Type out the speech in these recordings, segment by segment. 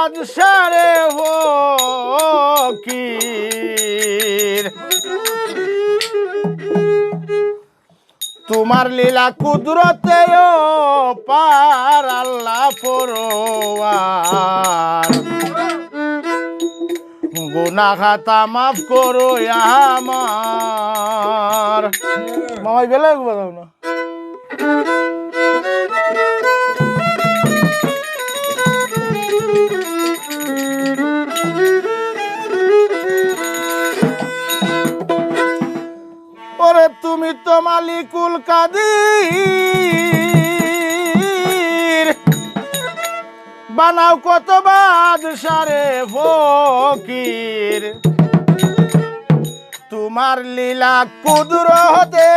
বাদশারে ফকির। তোমার লীলা কুদরতে পার আল্লাহ পরোয়ার। গুনা খাতা মাফ করো আমার। মামাই বেলা না। মালিকুল কাদির। বানাও কত বাদশারে ফকির। তোমার লীলা কুদর হতে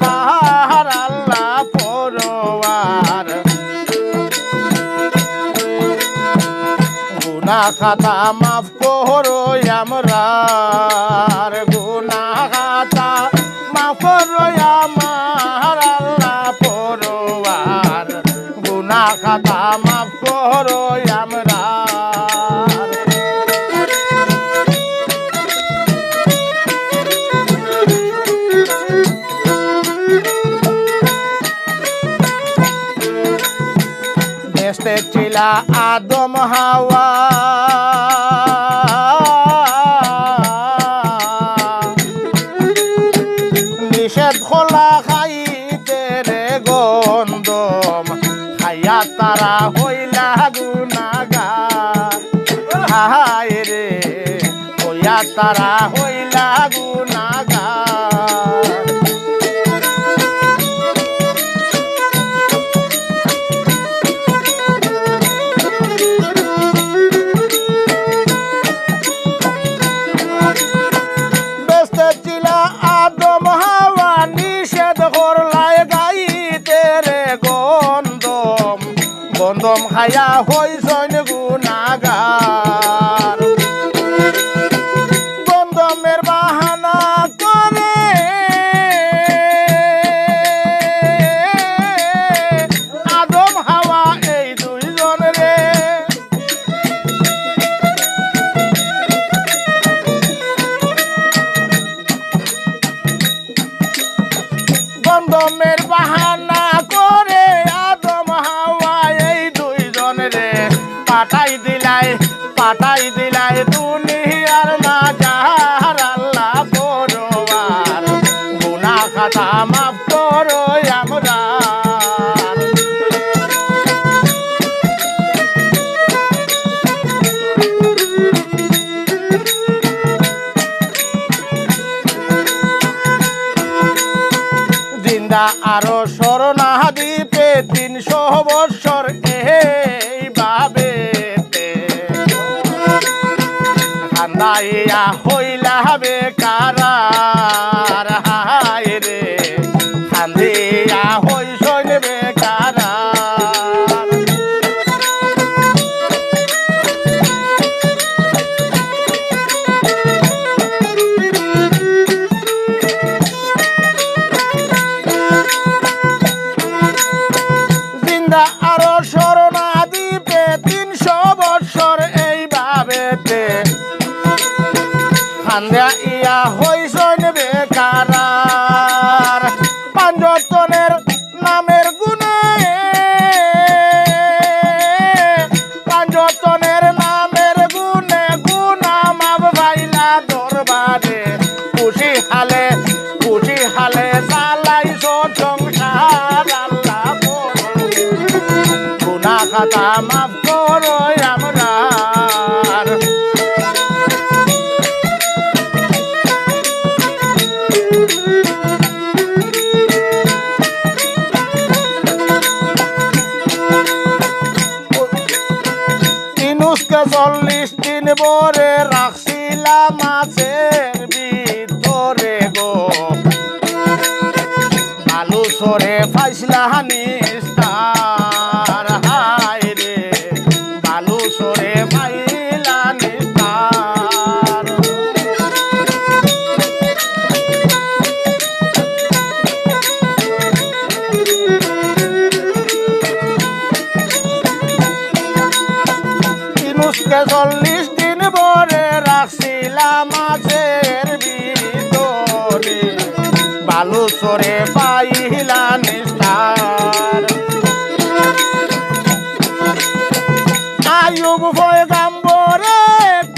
পাহাড় আল্লাহ পরোয়ার। গুনা খাতা মাফ করো আমরার ছিলা আদম হাওয়া। নিষেধ খোলা খাইতে রে গন্ধম খাইয়া তারা হইলা গুনাগার। হায় রে, হইয়া তারা হইলা গুনাগার। খায়া হইছন গুনাগার গন্ধমের বাহানা করে। আদম হাওয়া এই দুইজন রে। গন্ধমের বাহানা পাঠাই দিলাই দুনিয়ার মাজার, আল্লাহ পরোয়ার গুনা খাতা মাফ করো আমরা। জিন্দা আরও শরণা দ্বীপে তিনশো বৎসর এইভাবে কান্দাইয়া হইলা হবে হায় রে। খান্দা ইয়া হইসন বেকারার। পাঞ্জতনের নামের গুণে। পাঞ্জতনের নামের গুণে গুণা মাব ভাইলা দরবারে। খুশি হালে খুশি হালে চালাইছ সংসার, আল্লাহ গুনা খাতা মাফ করো চল্লিশ রাখছিলাম মাছের ভিতরে গো। আলু সরে ফাইসলা নিস্তার, হায় রে। বালু সরে ফাইলা নিস্তার। চল্লিশ সরে পাইলা নিস্তার। আয়ুব হয়ে কিরা